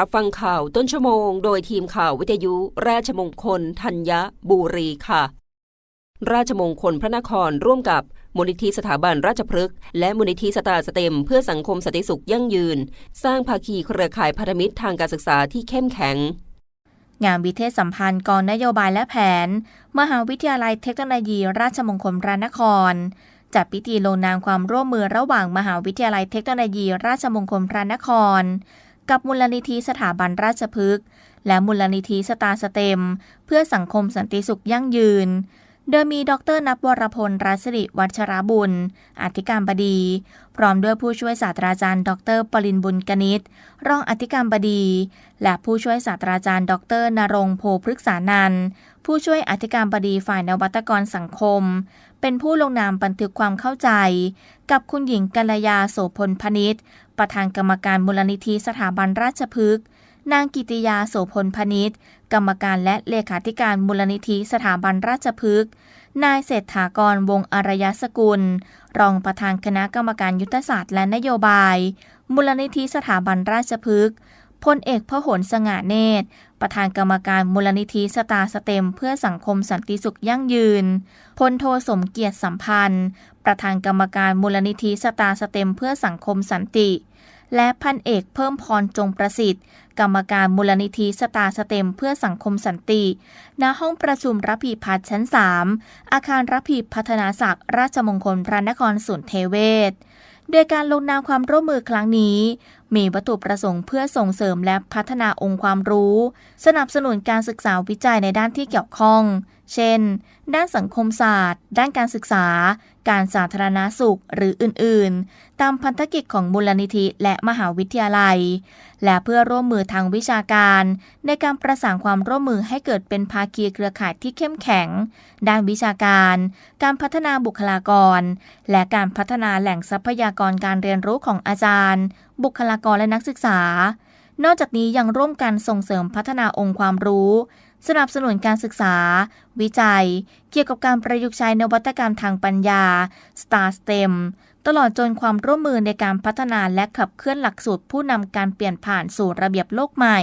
รับฟังข่าวต้นชั่วโมง โดยทีมข่าววิทยุ ราชมงคลธัญบุรีค่ะ ราชมงคลพระนครร่วมกับมูลนิธิสถาบันราชพฤกษ์และมูลนิธิสตาสเต็ม เพื่อสังคมสันติสุขยั่งยืน สร้างภาคีเครือข่ายพันธมิตรทางการศึกษาที่เข้มแข็ง งานวิเทศสัมพันธ์กองนโยบายและแผน มหาวิทยาลัยเทคโนโลยี ราชมงคลพระนครจัดพิธีลงนามความร่วมมือระหว่างมหาวิทยาลัยเทคโนโลยี ราชมงคลพระนคร กับมูลนิธิสถาบันราชพฤกษ์และมูลนิธิสตาสเต็ม เพื่อสังคมสันติสุขยั่งยืน โดยมีดรนับวรพลรัศริวัชรบุญ อธิการบดี พร้อมด้วยผู้ช่วยศาสตราจารย์ ดรปรินบุญกนิษฐ์รองอธิการบดี และผู้ช่วยศาสตราจารย์ ดรนรงโพพฤกษานันผู้ช่วยอธิการบดีฝ่ายนวัตกรสังคม เป็นผู้ลงนามบันทึกความเข้าใจ กับคุณหญิงกัลยาโสพลพนิษฐ์ ประธานกรรมการมูลนิธิสถาบันราชพฤกษ์นางกิติยาโสพลพนิษฐ์กรรมการและเลขาธิการมูลนิธิสถาบันราชพฤกษ์นายเศรษฐากรวงอารยสกุล รองประธานคณะกรรมการยุทธศาสตร์และนโยบาย มูลนิธิสถาบันราชพฤกษ์ พลเอกพหลสง่าเนตร ประธานกรรมการมูลนิธิสตาสเต็ม เพื่อสังคมสันติสุขยั่งยืน พลโทสมเกียรติสัมพันธ์ ประธานกรรมการมูลนิธิสตาสเต็ม เพื่อสังคมสันติ และพันเอกเพิ่มพรจงประสิทธิ์ กรรมการมูลนิธิสตาสเต็ม เพื่อสังคมสันติ ณ ห้องประชุมรับพีพัฒน์ชั้น 3 อาคารรับพีพัฒนาศักดิ์ราชมงคลพระนครสุนเทเวศ โดยการลงนามความร่วมมือครั้งนี้ มีวัตถุประสงค์เพื่อส่งเสริมและพัฒนาองค์ความรู้ สนับสนุนการศึกษาวิจัยในด้านที่เกี่ยวข้อง เช่น ด้านสังคมศาสตร์ ด้านการศึกษา การสาธารณาสุข หรืออื่น ๆ ตามพันธกิจของมูลนิธิและมหาวิทยาลัย และเพื่อร่วมมือทางวิชาการ ในการประสานความร่วมมือให้เกิดเป็นภาคีเครือข่ายที่เข้มแข็ง ด้านวิชาการ การพัฒนาบุคลากร และการพัฒนาแหล่งทรัพยากรการเรียนรู้ของอาจารย์ บุคลากรและนักศึกษา นอกจากนี้ยังร่วมกันส่งเสริมพัฒนาองค์ความรู้ สนับสนุนการศึกษา วิจัย เกี่ยวกับการประยุกต์ใช้นวัตกรรมทางปัญญา Star STEM ตลอดจนความร่วมมือในการพัฒนาและขับเคลื่อนหลักสูตรผู้นำการเปลี่ยนผ่านสู่ระเบียบโลกใหม่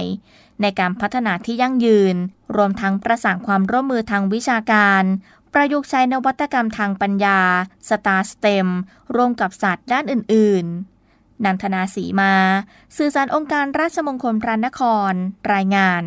ในการพัฒนาที่ยั่งยืน รวมทั้งประสานความร่วมมือทางวิชาการ ประยุกต์ใช้นวัตกรรมทางปัญญา Star STEM ร่วมกับศาสตร์ด้านอื่น ๆ นันทนาสีมา สื่อสารองค์การราชมงคลพระนคร รายงาน